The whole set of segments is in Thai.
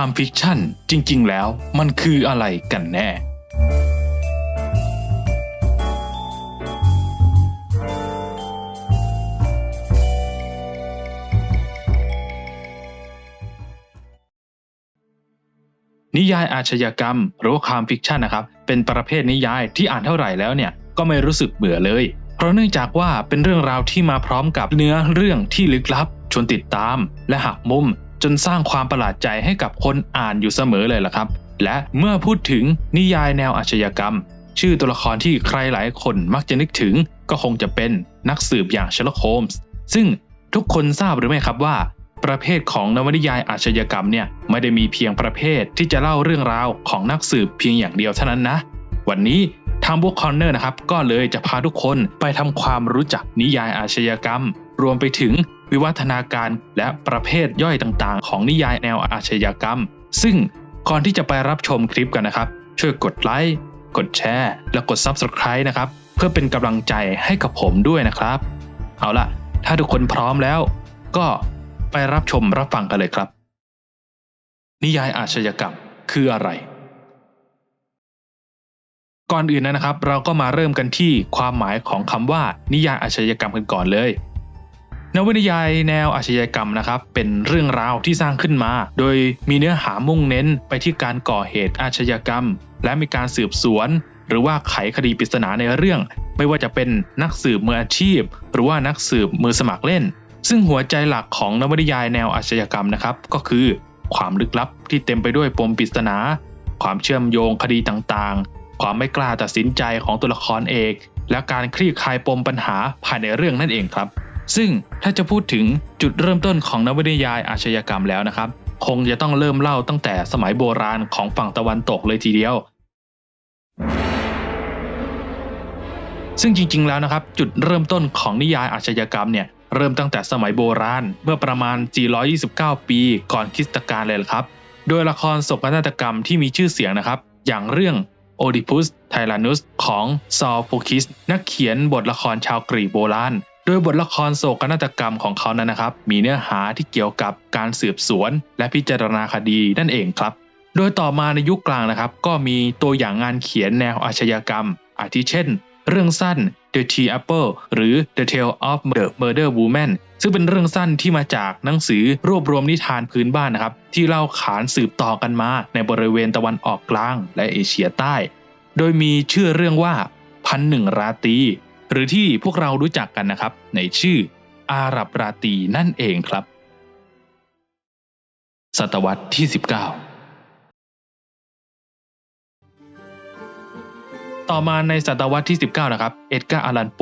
ามฟิกชั่นจริง ๆ แล้วมันคืออะไรกันแน่ นิยายอาชญากรรม หรือว่าคามฟิกชันนะครับ เป็นประเภทนิยายที่อ่านเท่าไหร่แล้วเนี่ยก็ไม่รู้สึกเบื่อเลย เพราะเนื่องจากว่าเป็นเรื่องราวที่มาพร้อมกับเนื้อเรื่องที่ลึกลับ ชวนติดตาม และหักมุม จนสร้างความประหลาดใจให้กับคนอ่านอยู่เสมอเลยล่ะครับ และเมื่อพูดถึงนิยายแนวอาชญากรรม ชื่อตัวละครที่ใครหลายคนมักจะนึกถึง ก็คงจะเป็นนักสืบอย่างเชลโคมส์ซึ่งทุกคนทราบหรือไม่ครับว่า ประเภทของนวนิยายอาชญากรรมเนี่ยไม่ได้มีเพียงประเภทที่จะเล่าเรื่องราวของนักสืบเพียงอย่างเดียวเท่านั้นนะ วันนี้ทางบุ๊คคอนเนอร์นะครับก็เลยจะพาทุกคนไปทำความรู้จักนิยายอาชญากรรม รวมไปถึง วิวัฒนาการและประเภทย่อยต่างๆ ของนิยายแนวอาชญากรรม ซึ่งก่อนที่จะไปรับชมคลิปกันนะครับ ช่วยกดไลค์กดแชร์และกด Subscribe นะครับ เพื่อเป็นกำลังใจให้กับผมด้วยนะครับ เอาล่ะ ถ้าทุกคนพร้อมแล้ว ก็ไปรับชมรับฟังกันเลยครับ นิยายอาชญากรรมคืออะไร ก่อนอื่นนะครับ เราก็มาเริ่มกันที่ความหมายของคำว่า นิยายอาชญากรรมกันก่อนเลย นวนิยายแนวอาชญากรรมนะครับ เป็นเรื่องราวที่สร้างขึ้นมา โดยมีเนื้อหามุ่งเน้นไปที่การก่อเหตุอาชญากรรม และมีการสืบสวน หรือว่าไขคดีปริศนาในเรื่อง ไม่ว่าจะเป็นนักสืบมืออาชีพ หรือว่านักสืบมือสมัครเล่น ซึ่งหัวใจหลักของนวนิยายแนวอาชญากรรมนะครับ ก็คือ ความลึกลับที่เต็มไปด้วยปมปริศนา ความเชื่อมโยงคดีต่างๆ ความไม่กล้าตัดสินใจของตัวละครเอก และการคลี่คลายปมปัญหาภายในเรื่องนั่นเองครับ ซึ่งถ้าจะพูดถึงจุดเริ่มต้นของนวนิยายอาชญากรรมแล้วนะครับ คงจะต้องเริ่มเล่าตั้งแต่สมัยโบราณของฝั่งตะวันตกเลยทีเดียว ซึ่งจริงๆแล้วนะครับ จุดเริ่มต้นของนิยายอาชญากรรมเนี่ยเริ่มตั้งแต่สมัยโบราณเมื่อประมาณ 429 ปีก่อนคริสตกาลเลยละครับ โดยละครโศกนาฏกรรมที่มีชื่อเสียงนะครับ อย่างเรื่องโอดิพุสไทลานุสของซอโฟคิส นักเขียนบทละครชาวกรีกโบราณ โดยบทละครโศกนาฏกรรมของเขานั้นนะครับ มีเนื้อหาที่เกี่ยวกับการสืบสวน และพิจารณาคดีนั่นเองครับ โดยต่อมาในยุคกลางนะครับ ก็มีตัวอย่างงานเขียนแนวอาชญากรรม อาทิเช่น เรื่องสั้น The Tea Apple หรือ The Tale of the Murder Woman ซึ่งเป็นเรื่องสั้นที่มาจากหนังสือรวบรวมนิทานพื้นบ้านนะครับ ที่เล่าขานสืบต่อกันมาในบริเวณตะวันออกกลางและเอเชียใต้ โดยมีชื่อเรื่องว่าพันหนึ่งราตี หรือที่พวกเรารู้จักกันนะครับ ในชื่ออาหรับราตีนั่นเองครับ ศตวรรษที่ 19 ต่อมาในศตวรรษที่ 19 นะครับ เอ็ดการ์อารันโป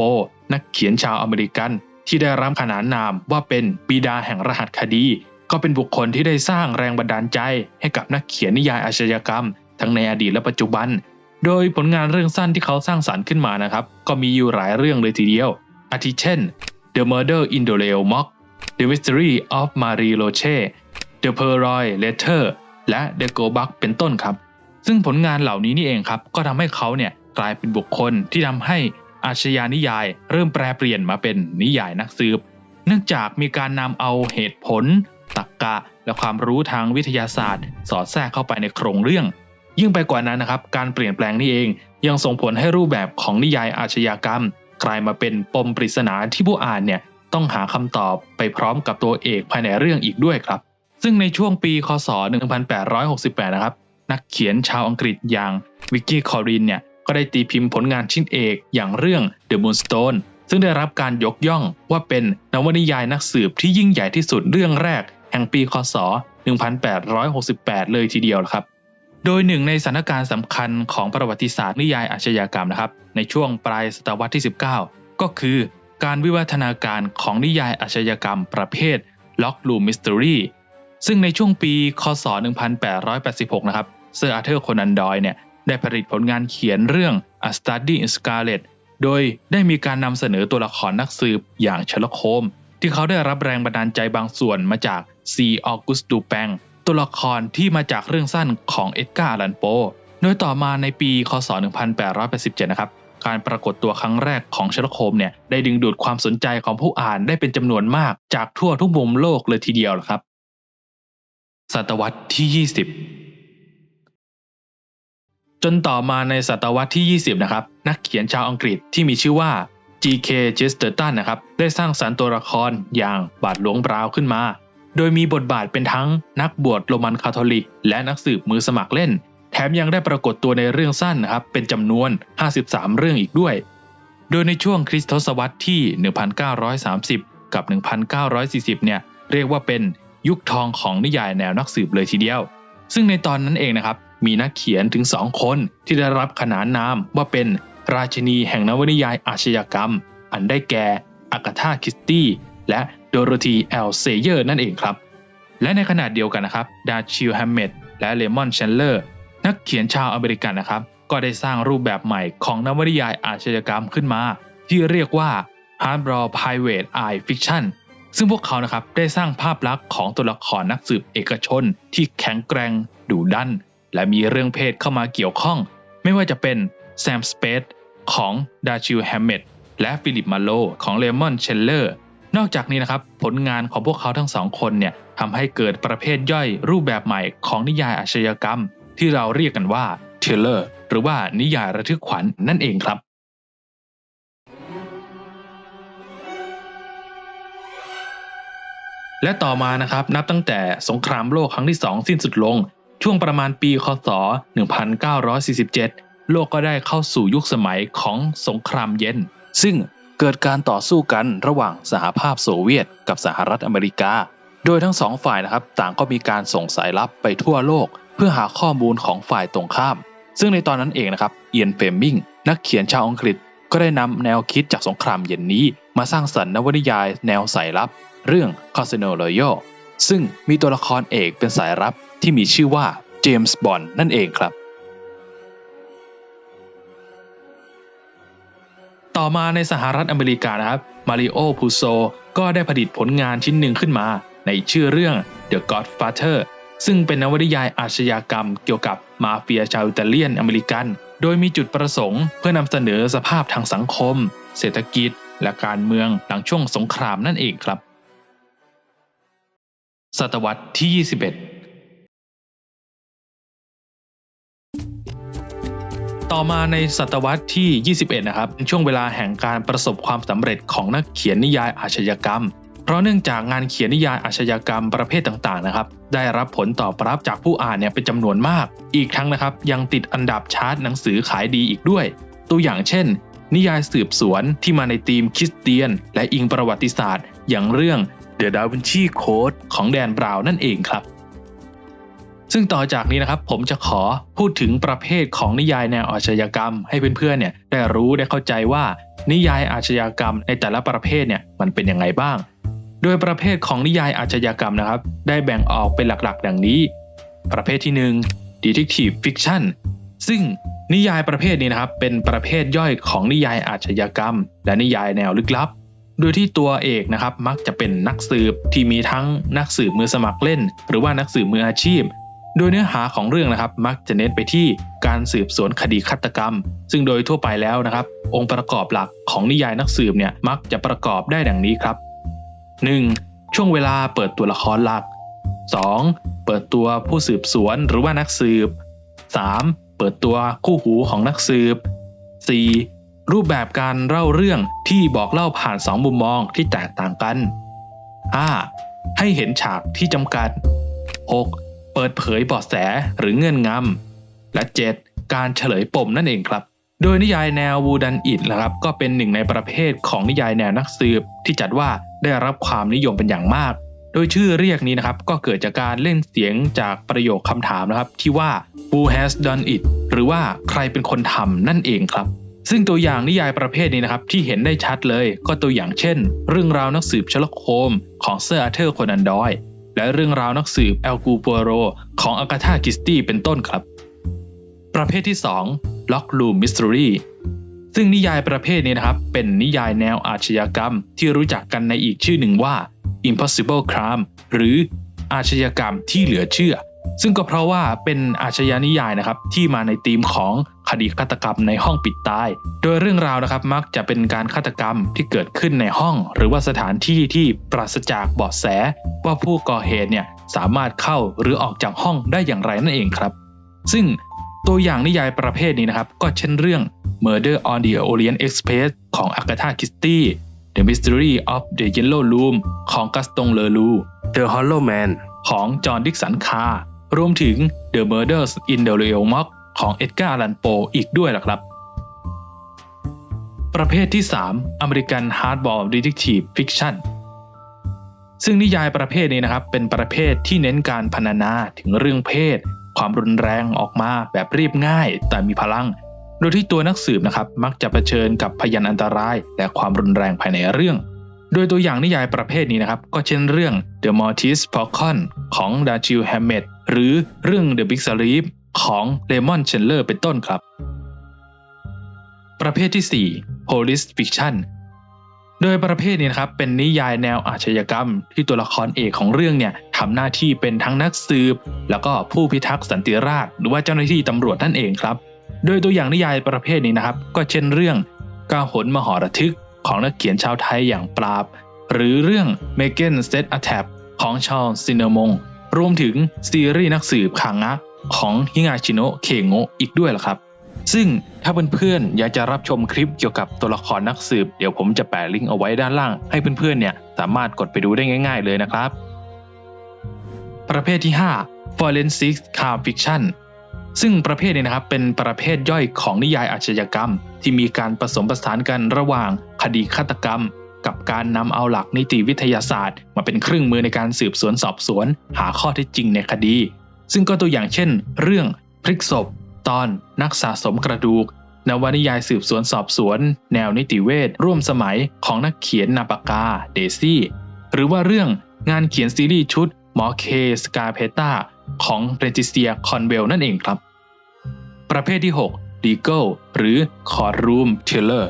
นักเขียนชาวอเมริกัน ที่ได้รับขนานนามว่าเป็นบิดาแห่งรหัสคดี ก็เป็นบุคคลที่ได้สร้างแรงบันดาลใจ ให้กับนักเขียนนิยายอาชญากรรม ทั้งในอดีตและปัจจุบัน โดยผลงานเรื่องสั้นที่เขาสร้างสารรค์ขึ้นมานะครับ ก็มีอยู่หลายเรื่องเลยทีเดียว อาทิเช่น The Murder in the Rail Mock The Mystery of Marie Roche The Pearl Letter และ The Go Bug เป็นต้นครับ ซึ่งผลงานเหล่านี้นี่เองครับ ก็ทำให้เขาเนี่ยกลายเป็นบุคคลที่ทำให้อาชญานิยาย เริ่มแปลเปลี่ยนมาเป็นนิยายนักสืบ เนื่องจากมีการนำเอาเหตุผลตรรกกะ และความรู้ทางวิทยาศาสตร์ สอดแทรกเข้าไปในโครงเรื่อง ยิ่งไปกว่านั้นนะครับ การเปลี่ยนแปลงนี้เอง ยังส่งผลให้รูปแบบของนิยายอาชญากรรม กลายมาเป็นปมปริศนาที่ผู้อ่านเนี่ยต้องหาคำตอบไปพร้อมกับตัวเอกภายในเรื่องอีกด้วยครับ ซึ่งในช่วงปีคศ 1868 นะครับ นักเขียนชาวอังกฤษอย่างวิกกี้คอรินเนี่ยก็ได้ตีพิมพ์ผลงานชิ้นเอกอย่างเรื่อง The Moonstone ซึ่งได้รับการยกย่องว่าเป็นนวนิยายนักสืบที่ยิ่งใหญ่ที่สุดเรื่องแรก แห่งปีคศ 1868 เลยทีเดียวครับ โดยหนึ่งในสถานการณ์สำคัญของประวัติศาสตร์นิยายอาชญากรรมนะครับ ในช่วงปลายศตวรรษที่ 19 ก็คือการวิวัฒนาการของนิยายอาชญากรรมประเภท Lock Room Mystery ซึ่งในช่วงปี คศ 1886 นะครับ เซอร์อาร์เธอร์โคนันดอยเนี่ยได้ผลิตผลงานเขียนเรื่อง A Study in Scarlet โดยได้มีการนำเสนอตัวละครนักสืบอย่างเชลโคม ที่เขาได้รับแรงบันดาลใจบางส่วนมาจากซีออกุสตูแปง ตัวละครที่มาจากเรื่องสั้นของเอ็ดการ์ลันโป โดยต่อมาในปี คศ 1887 นะครับ การปรากฏตัวครั้งแรกของเชลโคมเนี่ยได้ดึงดูดความสนใจของผู้อ่านได้เป็นจำนวนมากจากทั่วทุกมุมโลกเลยทีเดียวครับ ศตวรรษที่ 20 จนต่อมาในศตวรรษที่ 20 นะครับ นักเขียนชาวอังกฤษที่มีชื่อว่า G.K. Chesterton นะครับ ได้สร้างสรรค์ตัวละครอย่างบาทหลวงบราวน์ขึ้นมา โดยมีบทบาทเป็นทั้งนักบวชโรมันคาทอลิก และนักสืบมือสมัครเล่น แถมยังได้ปรากฏตัวในเรื่องสั้นนะครับเป็นจำนวน 53 เรื่องอีกด้วย โดยในช่วงคริสตศตวรรษที่ 1930 กับ 1940 เนี่ยเรียกว่าเป็นยุคทองของนิยายแนวนักสืบเลยทีเดียว ซึ่งในตอนนั้นเองนะครับมีนักเขียนถึงสองคนที่ได้รับขนานนามว่าเป็นราชินีแห่งนวนิยายอาชญากรรม อันได้แก่อากาธาคิสตี้และ โดโรธีแอลเซเยอร์นั่นเองครับ และในขณะเดียวกันนะครับดาชิลแฮมเมดและเลมอนเชนเลอร์นักเขียนชาวอเมริกันนะครับ ก็ได้สร้างรูปแบบใหม่ของนวนิยายอาชญากรรมขึ้นมา ที่เรียกว่า Hardball Private Eye Fiction ซึ่งพวกเขานะครับได้สร้างภาพลักษณ์ของตัวละครนักสืบเอกชน ที่แข็งแกร่งดุดัน และมีเรื่องเพศเข้ามาเกี่ยวข้อง ไม่ว่าจะเป็นแซมสเปซของดาชิลแฮมเมดและฟิลิปมาโลของเลมอนเชลเลอร์ นอกจากนี้นะครับผลงานของพวกเขาทั้งสองคนเนี่ยทำให้เกิดประเภทย่อยรูปแบบใหม่ของนิยายอาชญากรรม ที่เราเรียกกันว่าเทเลอร์หรือว่านิยายระทึกขวัญนั่นเองครับและต่อมานะครับนับตั้งแต่สงครามโลกครั้งที่ 2 สิ้นสุดลง ช่วงประมาณปีคศ 1947 โลกก็ได้เข้าสู่ยุคสมัยของสงครามเย็น ซึ่ง เกิดการต่อสู้กันระหว่างสหภาพโซเวียต กับสหรัฐอเมริกา โดยทั้งสองฝ่ายนะครับ ต่างก็มีการส่งสายลับไปทั่วโลก เพื่อหาข้อมูลของฝ่ายตรงข้าม ซึ่งในตอนนั้นเองนะครับเอียนเฟมมิงนักเขียนชาวอังกฤษ ก็ได้นำแนวคิดจากสงครามเย็นนี้ มาสร้างสรรค์นวนิยายแนวสายลับ เรื่อง Casino Royale ซึ่งมีตัวละครเอกเป็นสายลับที่มีชื่อว่าเจมส์บอนด์นั่นเองครับ ต่อมาในสหรัฐอเมริกานะครับมาริโอพูโซก็ได้ผลิตผลงานชิ้นหนึ่งขึ้นมา ในชื่อเรื่อง The Godfather ซึ่งเป็นนวนิยายอาชญากรรมเกี่ยวกับมาเฟียชาวอิตาเลียนอเมริกัน โดยมีจุดประสงค์เพื่อนำเสนอสภาพทางสังคม เศรษฐกิจ และการเมืองหลังช่วงสงครามนั่นเองครับ ศตวรรษที่ 21 ต่อมาในศตวรรษที่ 21 นะครับช่วงเวลาแห่งการประสบความสำเร็จของนักเขียนนิยายอาชญากรรม เพราะเนื่องจากงานเขียนนิยายอาชญากรรมประเภทต่างๆนะครับ ได้รับผลตอบรับจากผู้อ่านเนี่ยเป็นจำนวนมาก อีกทั้งนะครับยังติดอันดับชาร์ตหนังสือขายดีอีกด้วย ตัวอย่างเช่น นิยายสืบสวนที่มาในธีมคริสเตียน และอิงประวัติศาสตร์ อย่างเรื่อง The Da Vinci Code ของแดนบราวน์นั่นเองครับ ซึ่งต่อจากนี้นะครับผมจะขอพูดถึงประเภทของนิยายแนวอาชญากรรม ให้เพื่อนๆเนี่ยได้รู้ได้เข้าใจว่านิยายอาชญากรรมในแต่ละประเภทเนี่ยมันเป็นยังไงบ้าง โดยประเภทของนิยายอาชญากรรมนะครับ ได้แบ่งออกเป็นหลักๆ ดังนี้ ประเภทที่ 1 Detective Fiction ซึ่งนิยายประเภทนี้นะครับเป็นประเภทย่อยของนิยายอาชญากรรม และนิยายแนวลึกลับ โดยที่ตัวเอกนะครับมักจะเป็นนักสืบที่มีทั้งนักสืบมือสมัครเล่น หรือว่านักสืบมืออาชีพ โดยเนื้อหาของเรื่องนะครับมักจะเน้นไปที่การสืบสวนคดีฆาตกรรม ซึ่งโดยทั่วไปแล้วนะครับ องค์ประกอบหลักของนิยายนักสืบเนี่ยมักจะประกอบได้ดังนี้ครับ 1. ช่วงเวลาเปิดตัวละครหลัก 2. เปิดตัวผู้สืบสวนหรือว่านักสืบ 3. เปิดตัวคู่หูของนักสืบ 4. รูปแบบการเล่าเรื่องที่บอกเล่าผ่านสองมุมมองที่แตกต่างกัน 5. ให้เห็นฉากที่จำกัด 6. เปิดเผยเบาะแสหรือเงื่อนงำและ 7. การเฉลยปมนั่นเองครับ โดยนิยายแนววูดันอิดนะครับก็เป็นหนึ่งในประเภทของนิยายแนวนักสืบ ที่จัดว่าได้รับความนิยมเป็นอย่างมาก โดยชื่อเรียกนี้นะครับก็เกิดจากการเล่นเสียงจากประโยคคำถามนะครับ ที่ว่า who has done it หรือว่าใครเป็นคนทำนั่นเองครับซึ่งตัวอย่างนิยายประเภทนี้นะครับที่เห็นได้ชัดเลยก็ตัวอย่างเช่น เรื่องราวนักสืบเชลโคมของเซอร์อาเธอร์โคนันดอย และเรื่องราวนักสืบแอลกูปัวโร ของอากาธาคิสตี้เป็นต้นครับ ประเภทที่ 2 Lock Room Mystery ซึ่งนิยายประเภทนี้นะครับ เป็นนิยายแนวอาชญากรรม ที่รู้จักกันในอีกชื่อหนึ่งว่า Impossible Crime หรืออาชญากรรมที่เหลือเชื่อ ซึ่งก็เพราะว่าเป็นอาชญานิยายนะครับที่มาในธีมของคดีฆาตกรรมในห้องปิดตาย โดยเรื่องราวนะครับมักจะเป็นการฆาตกรรมที่เกิดขึ้นในห้อง หรือว่าสถานที่ที่ปราศจากเบาะแส ว่าผู้ก่อเหตุเนี่ยสามารถเข้าหรือออกจากห้องได้อย่างไรนั่นเองครับ ซึ่งตัวอย่างนิยายประเภทนี้นะครับ ก็เช่นเรื่อง Murder on the Orient Express ของ Agatha Christie The Mystery of the Yellow Room ของ Gaston Leroux The Hollow Man ของจอห์นดิกสันคาร์ รวมถึง The Murders in the Orient Mock ของเอ็ดการ์อลันโปอีกด้วยล่ะครับ ประเภทที่ 3 American Hardball Detective Fiction ซึ่งนิยายประเภทนี้นะครับ เป็นประเภทที่เน้นการพรรณนาถึงเรื่องเพศ ความรุนแรงออกมาแบบเรียบง่าย แต่มีพลัง โดยที่ตัวนักสืบนะครับ มักจะเผชิญกับพยานอันตราย และความรุนแรงภายในเรื่อง โดยตัวอย่างนิยายประเภทนี้นะครับ ก็เช่นเรื่อง The Maltese Falcon ของ d a c h i l Hammett หรือเรื่อง The Big Sleep ของ Raymond Chandler เป็นต้นครับ ประเภทที่ 4 Police Fiction โดยประเภทนี้นะครับเป็นนิยายแนวอาชญากรรม ที่ตัวละครเอกของเรื่องเนี่ยทำหน้าที่เป็นทั้งนักสืบ แล้วก็ผู้พิทักษ์สันติราษฎร์หรือว่าเจ้าหน้าที่ตำรวจนั่นเองครับ โดยตัวอย่างนิยายประเภทนี้นะครับ ก็เช่นเรื่องกาหนมหรทึกของนักเขียนชาวไทยอย่างปราบ หรือเรื่อง m e g a n Set a t a p ของชอลซินเนมง รวมถึงซีรีส์นักสืบคางะของฮิงาชิโนะเคโงะอีกด้วยล่ะครับ ซึ่งถ้าเพื่อนๆ อยากจะรับชมคลิปเกี่ยวกับตัวละครนักสืบ เดี๋ยวผมจะแปะลิงก์เอาไว้ด้านล่าง ให้เพื่อนๆ เนี่ยสามารถกดไปดูได้ง่าย ๆ เลยนะครับ ประเภทที่ 5 Forensic Crime Fiction ซึ่งประเภทนี้นะครับเป็นประเภทย่อยของนิยายอาชญากรรม ที่มีการผสมผสานกันระหว่างคดีฆาตกรรม กับการนำเอาหลักนิติวิทยาศาสตร์ มาเป็นเครื่องมือในการสืบสวนสอบสวน หาข้อเท็จจริงในคดี ซึ่งก็ตัวอย่างเช่น เรื่องพลิกศพ ตอนนักสะสมกระดูกนวนิยายสืบสวนสอบสวน แนวนิติเวชร่วมสมัยของนักเขียนนาปากาเดซี่ หรือว่าเรื่องงานเขียนซีรีส์ชุดหมอเคสกาเพตาของเรจิเซียคอนเบลนั่นเองครับ ประเภทที่ 6 Legal หรือ Courtroom Thriller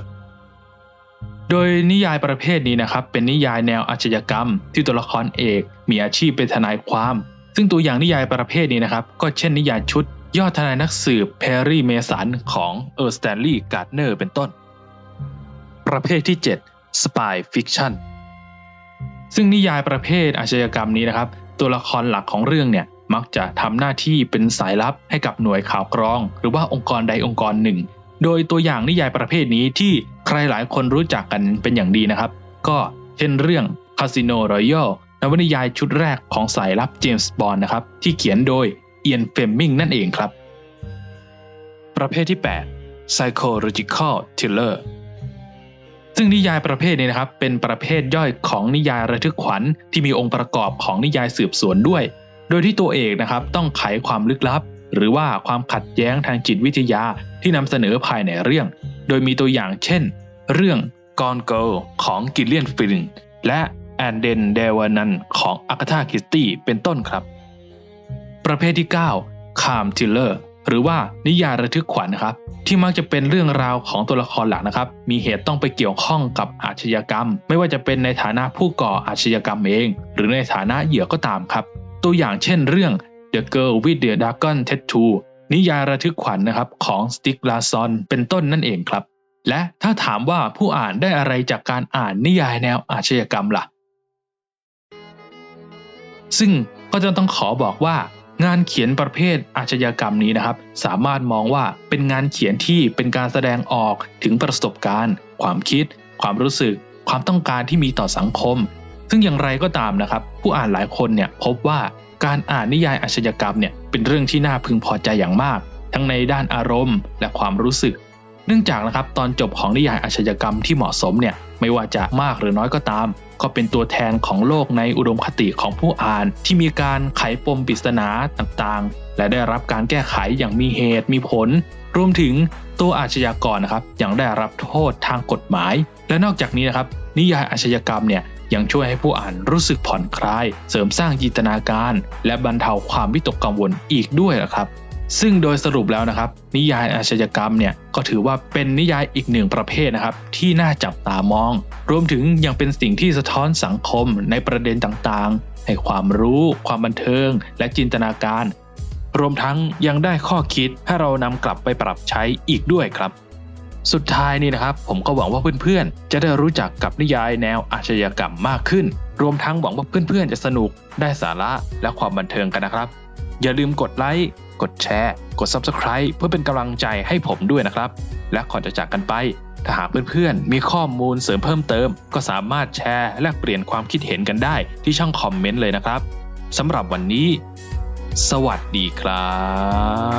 โดยนิยายประเภทนี้นะครับ เป็นนิยายแนวอาชญากรรม ที่ตัวละครเอก มีอาชีพเป็นทนายความ ซึ่งตัวอย่างนิยายประเภทนี้นะครับ ก็เช่นนิยายชุด ยอดทนายนักสืบแพร์รี่เมสันของเออร์สแตนลีย์การ์ดเนอร์เป็นต้น ประเภทที่ 7 Spy Fiction ซึ่งนิยายประเภทอาชญากรรมนี้นะครับ ตัวละครหลักของเรื่องเนี่ยมักจะทำหน้าที่เป็นสายลับให้กับหน่วยข่าวกรอง หรือว่าองค์กรใดองค์กรหนึ่ง โดยตัวอย่างนิยายประเภทนี้ที่ใครหลายคนรู้จักกันเป็นอย่างดีนะครับ ก็เช่นเรื่อง Casino Royale นวนิยายชุดแรกของสายลับเจมส์บอนด์นะครับ ที่เขียนโดยเอียนเฟมมิงนั่นเองครับ ประเภทที่ 8 Psychological Thriller ซึ่งนิยายประเภทนี้นะครับ เป็นประเภทย่อยของนิยายระทึกขวัญที่มีองค์ประกอบของนิยายสืบสวนด้วย โดยที่ตัวเอกนะครับต้องไขความลึกลับ หรือว่าความขัดแย้งทางจิตวิทยาที่นำเสนอภายในเรื่อง โดยมีตัวอย่างเช่น เรื่อง Gone Girl ของกิลเลียนฟิลินและแอนเดนเดวานันของอากาธาคิสตี้เป็นต้นครับ ประเภทที่9 Calm Thriller หรือว่านิยายระทึกขวัญนะครับ ที่มักจะเป็นเรื่องราวของตัวละครหลักนะครับ มีเหตุต้องไปเกี่ยวข้องกับอาชญากรรม ไม่ว่าจะเป็นในฐานะผู้ก่ออาชญากรรมเอง หรือในฐานะเหยื่อก็ตามครับ ตัวอย่างเช่นเรื่อง The Girl with the Dragon Tattoo นิยายระทึกขวัญนะครับของสติกลาซอนเป็นต้นนั่นเองครับ และถ้าถามว่าผู้อ่านได้อะไรจากการอ่านนิยายแนวอาชญากรรมล่ะ ซึ่งก็จะต้องขอบอกว่างานเขียนประเภทอาชญากรรมนี้นะครับ สามารถมองว่าเป็นงานเขียนที่เป็นการแสดงออกถึงประสบการณ์ ความคิด ความรู้สึก ความต้องการที่มีต่อสังคม ซึ่งอย่างไรก็ตามนะครับ ผู้อ่านหลายคนเนี่ยพบว่า การอ่านนิยายอาชญากรรมเนี่ยเป็นเรื่องที่น่าพึงพอใจอย่างมาก ทั้งในด้านอารมณ์ และความรู้สึก เนื่องจากนะครับตอนจบของนิยายอาชญากรรมที่เหมาะสมเนี่ยไม่ว่าจะมากหรือน้อยก็ตาม ก็เป็นตัวแทนของโลกในอุดมคติของผู้อ่าน ที่มีการไขปมปริศนาต่างๆ และได้รับการแก้ไขอย่างมีเหตุมีผล รวมถึงตัวอาชญากรนะครับยังได้รับโทษทางกฎหมาย และนอกจากนี้นะครับนิยายอาชญากรรมเนี่ย ยังช่วยให้ผู้อ่านรู้สึกผ่อนคลาย เสริมสร้างจินตนาการ และบรรเทาความวิตกกังวลอีกด้วยนะครับ ซึ่งโดยสรุปแล้วนะครับ นิยายอาชญากรรมเนี่ยก็ถือว่าเป็นนิยายอีกหนึ่งประเภทนะครับที่น่าจับตามอง รวมถึงยังเป็นสิ่งที่สะท้อนสังคมในประเด็นต่างๆ ให้ความรู้ ความบันเทิง และจินตนาการ รวมทั้งยังได้ข้อคิดให้เรานำกลับไปปรับใช้อีกด้วยครับ สุดท้ายนี่นะครับ ผมก็หวังว่าเพื่อนๆ จะได้รู้จักกับนิยายแนวอาชญากรรมมากขึ้น รวมทั้งหวังว่าเพื่อนๆ จะสนุกได้สาระและความบันเทิงกันนะครับ อย่าลืมกดไลค์กดแชร์ กด Subscribe เพื่อเป็นกำลังใจให้ผมด้วยนะครับ และก่อนจะจากกันไป ถ้าหากเพื่อนๆ มีข้อมูลเสริมเพิ่มเติม ก็สามารถแชร์และเปลี่ยนความคิดเห็นกันได้ที่ช่องคอมเมนต์เลยนะครับสำหรับวันนี้ สวัสดีครั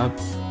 บ